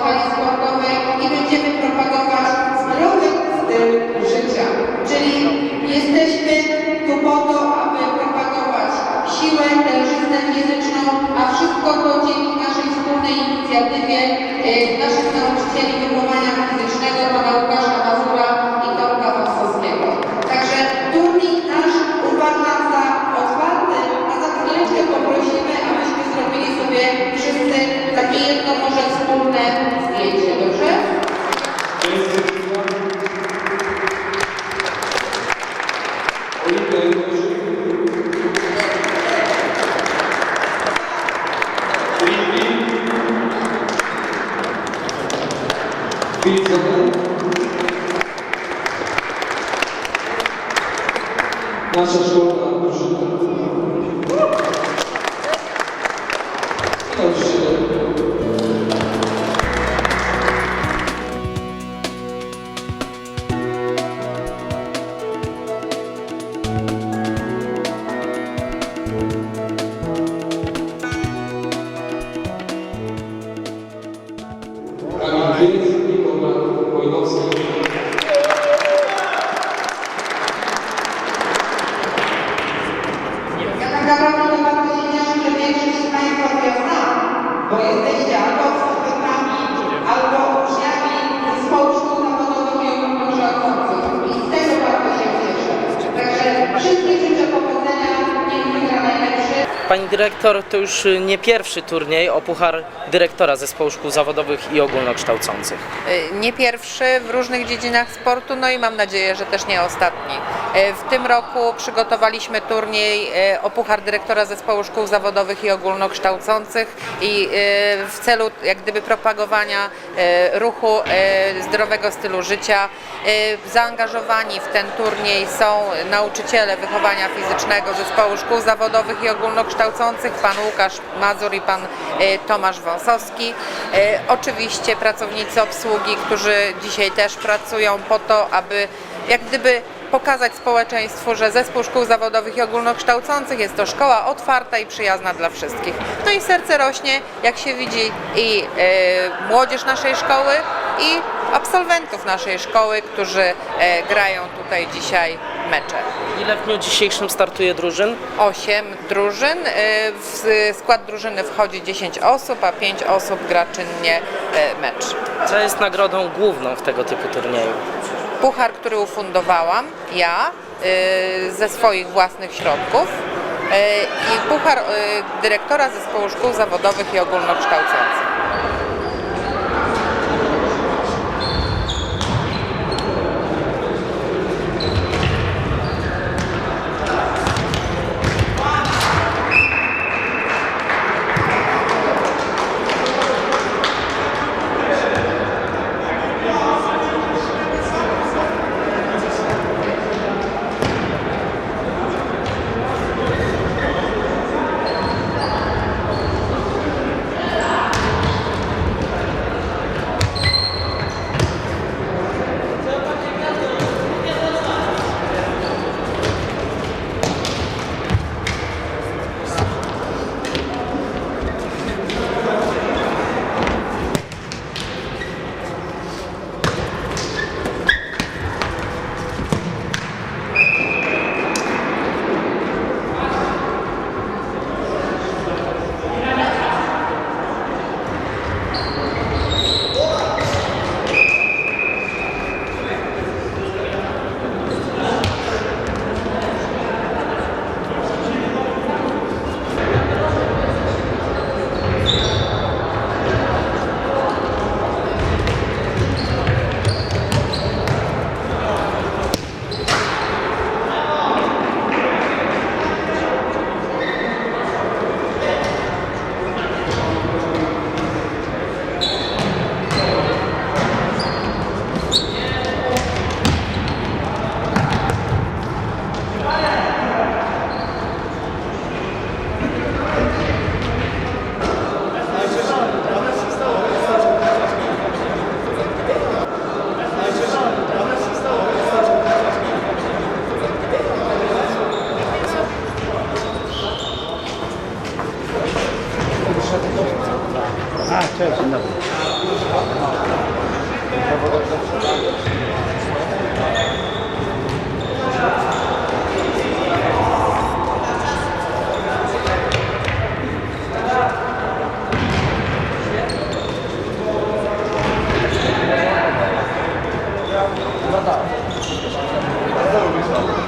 hali sportowej i będziemy propagować zdrowy styl życia. Czyli jesteśmy tu po to, aby propagować siłę, tężyznę fizyczną, a wszystko to dzięki naszej wspólnej inicjatywie e, naszych nauczycieli wychowania fizycznego. 感謝しよう Pani dyrektor, to już y, nie pierwszy turniej o puchar dyrektora zespołu szkół zawodowych i ogólnokształcących. Y, Nie pierwszy w różnych dziedzinach sportu, no i mam nadzieję, że też nie ostatni. Y, W tym roku przygotowaliśmy turniej o Puchar Dyrektora Zespołu Szkół Zawodowych i Ogólnokształcących i w celu jak gdyby propagowania ruchu zdrowego stylu życia. Zaangażowani w ten turniej są nauczyciele wychowania fizycznego Zespołu Szkół Zawodowych i Ogólnokształcących, pan Łukasz Mazur i pan y, Tomasz Wąsowski. Y, Oczywiście pracownicy obsługi, którzy dzisiaj też pracują po to, aby jak gdyby pokazać społeczeństwu, że Zespół Szkół Zawodowych i Ogólnokształcących jest to szkoła otwarta i przyjazna dla wszystkich. No i serce rośnie, jak się widzi, i y, młodzież naszej szkoły, i absolwentów naszej szkoły, którzy e, grają tutaj dzisiaj mecze. Ile w dniu dzisiejszym startuje drużyn? Osiem drużyn. y, W skład drużyny wchodzi 10 osób, a 5 osób gra czynnie y, mecz. Co jest nagrodą główną w tego typu turnieju? Puchar, który ufundowałam ja y, ze swoich własnych środków i puchar dyrektora zespołu szkół zawodowych i ogólnokształcących. 차에 신나 보네. 맞다.